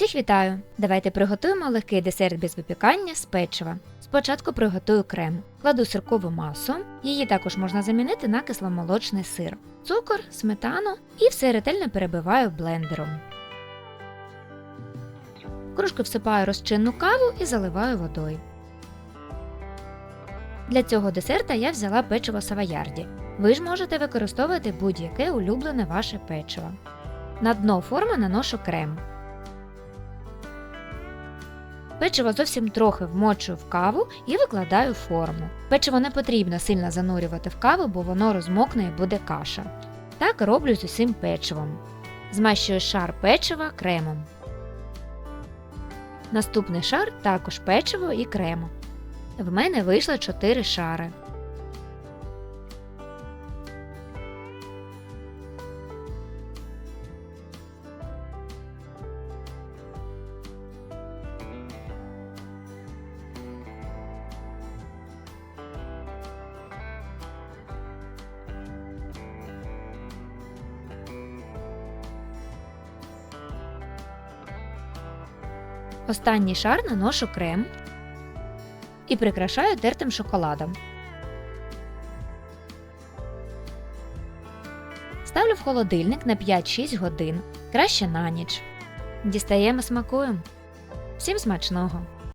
Всіх вітаю! Давайте приготуємо легкий десерт без випікання з печива. Спочатку приготую крем. Кладу сиркову масу, її також можна замінити на кисломолочний сир, цукор, сметану і все ретельно перебиваю блендером. Кружку всипаю розчинну каву і заливаю водою. Для цього десерта я взяла печиво савоярді. Ви ж можете використовувати будь-яке улюблене ваше печиво. На дно форми наношу крем. Печиво зовсім трохи вмочую в каву і викладаю форму. Печиво не потрібно сильно занурювати в каву, бо воно розмокне і буде каша. Так роблю з усім печивом. Змащую шар печива кремом. Наступний шар також печиво і крем. В мене вийшло 4 шари. Останній шар наношу крем і прикрашаю тертим шоколадом. Ставлю в холодильник на 5-6 годин, краще на ніч. Дістаємо смакуємо. Всім смачного!